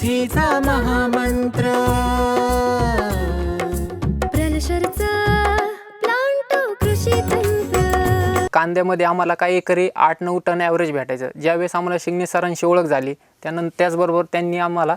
समृद्धीचा महामंत्र. प्रलशरचा प्लांटो कृषी तंत्र. कांद्यामध्ये आम्हाला काही एकरी आठ नऊ टन ॲव्हरेज भेटायचं. ज्यावेळेस आम्हाला शिंगणे सरांशी ओळख झाली त्यानंतर त्याचबरोबर त्यांनी आम्हाला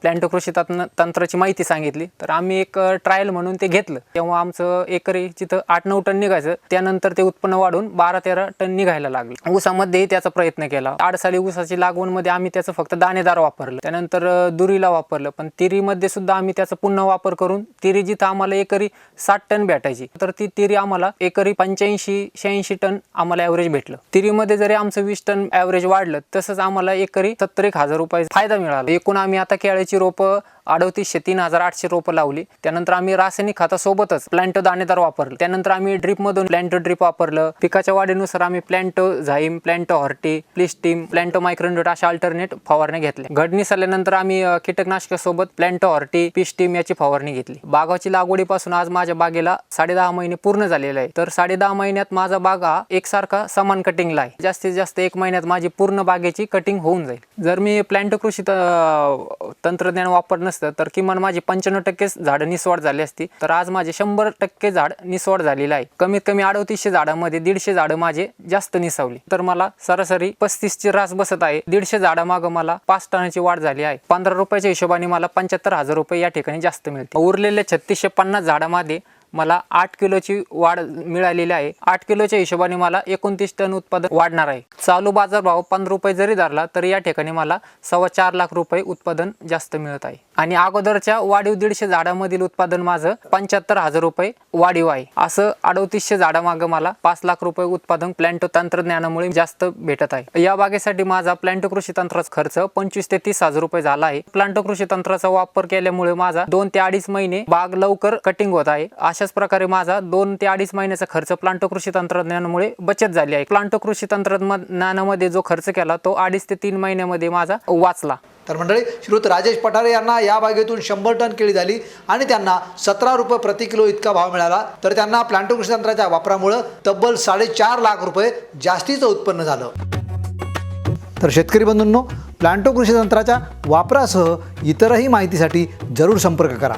प्लॅन्ट कृषी तंत्र तंत्राची माहिती सांगितली. तर आम्ही एक ट्रायल म्हणून ते घेतलं. तेव्हा आमचं एकरी तिथं आठ नऊ टन निघायचं त्यानंतर ते उत्पन्न वाढून बारा तेरा टन निघायला लागलं. ऊसामध्येही त्याचा प्रयत्न केला. आठ साली ऊसाची लागवणमध्ये आम्ही त्याचं फक्त दाणेदार वापरलं. त्यानंतर दुरीला वापरलं. पण तिरीमध्ये सुद्धा आम्ही त्याचा पुन्हा वापर करून तिरी जिथं आम्हाला एकरी साठ टन भेटायची तर ती तिरी आम्हाला एकरी पंच्याऐंशी शहाऐंशी टन आम्हाला ॲव्हरेज भेटलं. तिरीमध्ये जरी आमचं वीस टन ॲव्हरेज वाढलं तसंच आम्हाला एकरी सत्तर एक हजार रुपये फायदा मिळाला. एकूण आम्ही आता केळ्याची रोपं अडतीसशे तीन हजार आठशे रोपं लावली. त्यानंतर आम्ही रासायनिक खतासोबतच प्लॅन्ट दाणेदार वापरलं. त्यानंतर आम्ही ड्रीप मधून प्लॅन्ट ड्रीप वापरलं. पिकाच्या वाढीनुसार आम्ही प्लॅन्ट झाईम प्लॅन्ट हॉर्टी प्लिस्टीम प्लॅन्ट मायक्रोन्यूट अशा अल्टरनेट फवारण्या घेतल्या. घडणीस आल्यानंतर आम्ही कीटकनाशकासोबत प्लॅन्ट हॉर्टी पिस्टीम याची फवारणी घेतली. बागाची लागवडीपासून आज माझ्या बागेला साडे दहा महिने पूर्ण झालेले आहे तर साडे दहा महिन्यात माझा बाग हा एकसारखा समान कटिंगला आहे. जास्तीत जास्त एक महिन्यात माझी पूर्ण बागेची कटिंग होऊन जाईल. जर मी प्लॅन्ट कृषी त- तंत्रज्ञान वापरणं नसतं तर किमान माझी पंच्याण्णव टक्केच झाडं निसवाड झाली असती. तर आज माझे शंभर टक्के झाड निसवाड झालेलं आहे. कमीत कमी अडतीसशे झाडामध्ये दीडशे झाडं माझे जास्त निसावली. तर मला सरासरी पस्तीसची रास बसत आहे. दीडशे झाडामागं मला पाच टनाची वाढ झाली आहे. पंधरा रुपयाच्या हिशोबाने मला पंच्याहत्तर हजार रुपये या ठिकाणी जास्त मिळते उरलेल्या छत्तीसशे पन्नास झाडामध्ये मला आठ किलोची वाढ मिळालेली आहे. आठ किलोच्या हिशोबाने मला एकोणतीस टन उत्पादन वाढणार आहे. चालू बाजारभाव पंधरा रुपये जरी धरला तरी या ठिकाणी मला सव्वा चार लाख रुपये उत्पादन जास्त मिळत आहे. आणि अगोदरच्या वाढीव दीडशे झाडामधील उत्पादन माझं पंच्याहत्तर हजार रुपये वाढीव आहे. असं अडतीसशे झाडामागं मला पाच लाख रुपये उत्पादन प्लॅन्टो तंत्रज्ञानामुळे जास्त भेटत आहे. या बागेसाठी माझा प्लॅन्टो कृषी तंत्राचा खर्च पंचवीस ते तीस हजार रुपये झाला आहे. प्लांटो कृषी तंत्राचा वापर केल्यामुळे माझा दोन ते अडीच महिने बाग लवकर कटिंग होत आहे. अशाच प्रकारे माझा दोन ते अडीच महिन्याचा खर्च प्लांटो कृषी तंत्रज्ञानामुळे बचत झाली आहे. प्लांटो कृषी तंत्रज्ञानामध्ये जो खर्च केला तो अडीच ते तीन महिन्यामध्ये माझा वाचला. तर मंडळी श्रुत राजेश पठारे यांना या बागेतून शंभर टन केळी झाली आणि त्यांना सतरा रुपये प्रति किलो इतका भाव मिळाला. तर त्यांना प्लांटो कृषी तंत्राच्या वापरामुळं तब्बल साडेचार लाख रुपये जास्तीचं उत्पन्न झालं. तर शेतकरी बंधूंनो प्लांटो कृषी तंत्राच्या वापरासह इतरही माहितीसाठी जरूर संपर्क करा.